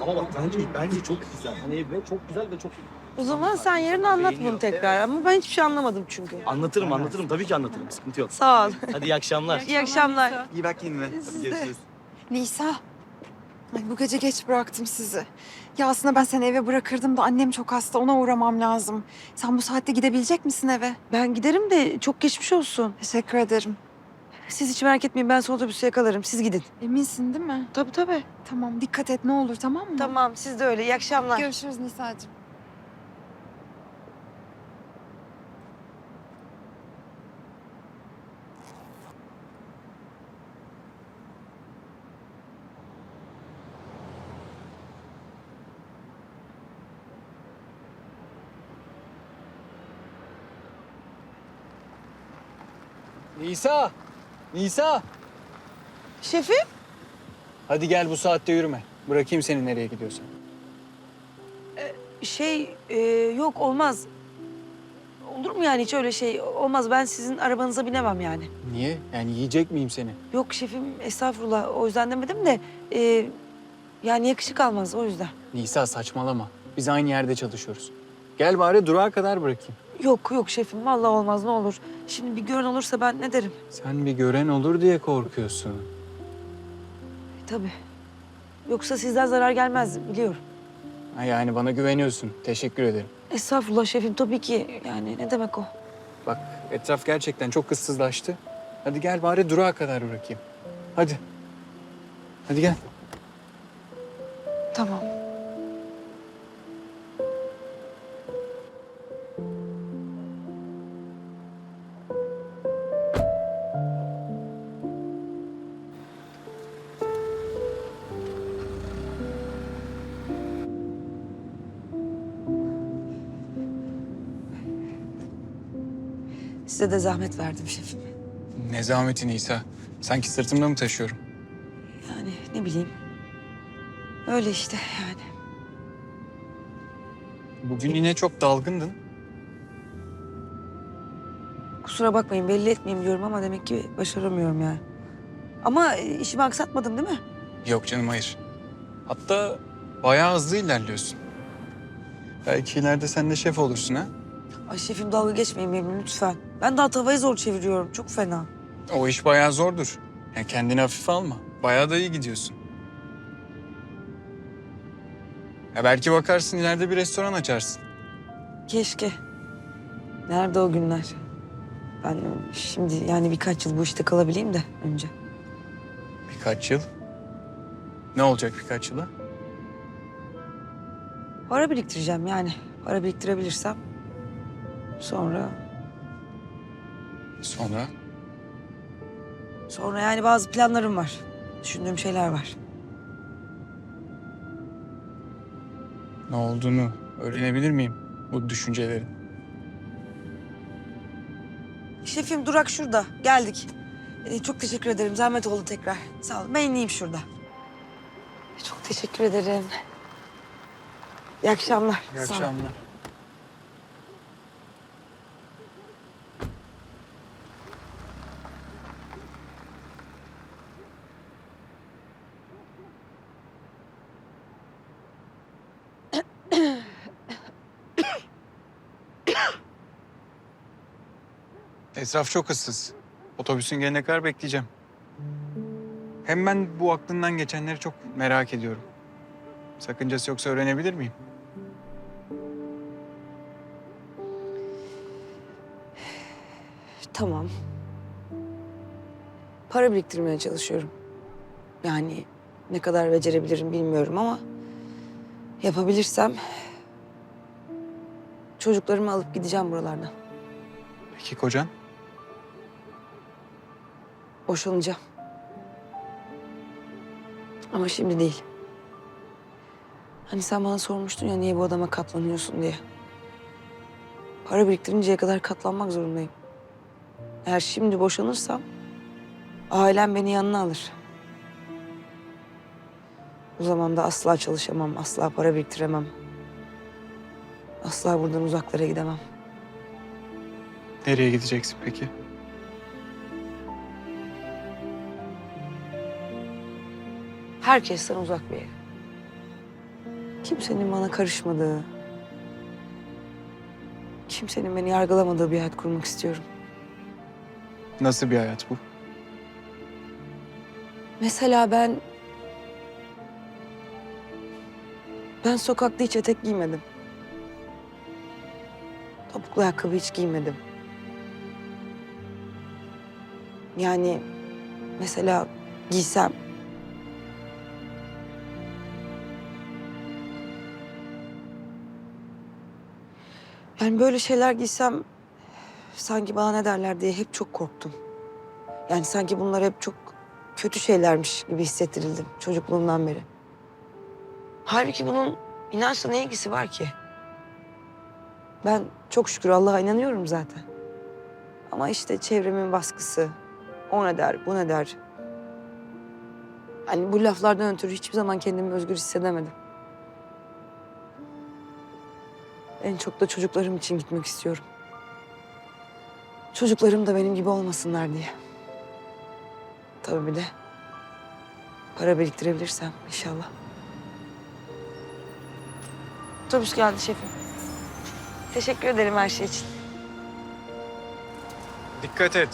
Ama bak bence bence çok güzel. Hani ve çok güzel ve çok O zaman sen yarın anlat bunu tekrar. Ama ben hiçbir şey anlamadım çünkü. Anlatırım anlatırım tabii ki anlatırım sıkıntı yok. Sağ ol. Hadi iyi akşamlar. İyi akşamlar. İyi bak kendine. Siz de. Görüşürüz. Nisa. Ay bu gece geç bıraktım sizi. Ya aslında ben seni eve bırakırdım da annem çok hasta ona uğramam lazım. Sen bu saatte gidebilecek misin eve? Ben giderim de çok geçmiş olsun. Teşekkür ederim. Siz hiç merak etmeyin ben son otobüse yakalarım. Siz gidin. Eminsin değil mi? Tabii tabii. Tamam dikkat et ne olur tamam mı? Tamam siz de öyle. İyi akşamlar. Görüşürüz Nisa'cığım. Nisa! Nisa! Şefim? Hadi gel bu saatte yürüme. Bırakayım seni nereye gidiyorsan. Şey e, yok olmaz. Olur mu yani hiç öyle şey? Olmaz ben sizin arabanıza binemem yani. Niye? Yani yiyecek miyim seni? Yok şefim estağfurullah o yüzden demedim de e, yani yakışık almaz o yüzden. Nisa saçmalama. Biz aynı yerde çalışıyoruz. Gel bari durağa kadar bırakayım. Yok yok şefim vallahi olmaz ne olur. Şimdi bir gören olursa ben ne derim? Sen bir gören olur diye korkuyorsun. E, tabii. Yoksa sizden zarar gelmez biliyorum. Ha, yani bana güveniyorsun. Teşekkür ederim. Estağfurullah şefim tabii ki yani ne demek o? Bak etraf gerçekten çok ıssızlaştı. Hadi gel bari durağa kadar bırakayım. Hadi. Hadi gel. Tamam. Size de zahmet verdim şefim. Ne zahmeti Nisa. Sanki sırtımda mı taşıyorum? Yani ne bileyim. Öyle işte yani. Bugün yine çok dalgındın. Kusura bakmayın belli etmeyeyim diyorum ama demek ki başaramıyorum yani. Ama işimi aksatmadım değil mi? Yok canım hayır. Hatta bayağı hızlı ilerliyorsun. Belki ileride sen de şef olursun ha? Ay şefim dalga geçmeyin benimle lütfen. Ben daha tavayı zor çeviriyorum. Çok fena. O iş bayağı zordur. Yani kendini hafife alma. Bayağı da iyi gidiyorsun. Ya belki bakarsın ileride bir restoran açarsın. Keşke. Nerede o günler? Ben şimdi yani birkaç yıl bu işte kalabileyim de önce. Birkaç yıl. Ne olacak birkaç yıla? Para biriktireceğim yani. Para biriktirebilirsem. Sonra, Sonra sonra yani bazı planlarım var. Düşündüğüm şeyler var. ne olduğunu öğrenebilir miyim bu düşüncelerin? Şefim durak şurada. Geldik. Ee, çok teşekkür ederim. Zahmet oldu tekrar. Sağ olun. Ben ineyim şurada. Çok teşekkür ederim. İyi akşamlar. İyi akşamlar. Etraf çok ıssız. Otobüsün gelene kadar bekleyeceğim. Hem ben bu aklından geçenleri çok merak ediyorum. Sakıncası yoksa öğrenebilir miyim? Tamam. Para biriktirmeye çalışıyorum. Yani ne kadar becerebilirim bilmiyorum ama yapabilirsem çocuklarımı alıp gideceğim buralardan. Peki kocan? Boşanacağım. Ama şimdi değil. Hani sen bana sormuştun ya niye bu adama katlanıyorsun diye. Para biriktirinceye kadar katlanmak zorundayım. Eğer şimdi boşanırsam ailem beni yanına alır. O zaman da asla çalışamam, asla para biriktiremem. Asla buradan uzaklara gidemem. Nereye gideceksin peki? Herkesten uzak bir yere. Kimsenin bana karışmadığı, kimsenin beni yargılamadığı bir hayat kurmak istiyorum. Nasıl bir hayat bu? Mesela ben... Ben sokakta hiç etek giymedim. Topuklu ayakkabı hiç giymedim. Yani mesela giysem... Yani böyle şeyler giysem sanki bana ne derler diye hep çok korktum. Yani sanki bunlar hep çok kötü şeylermiş gibi hissettirildim çocukluğumdan beri. Halbuki bunun inançla ne ilgisi var ki? Ben çok şükür Allah'a inanıyorum zaten. Ama işte çevremin baskısı, o ne der, bu ne der. Hani bu laflardan ötürü hiçbir zaman kendimi özgür hissedemedim. En çok da çocuklarım için gitmek istiyorum. Çocuklarım da benim gibi olmasınlar diye. Tabii bir de para biriktirebilirsem inşallah. Otobüs geldi şefim. Teşekkür ederim her şey için. Dikkat et.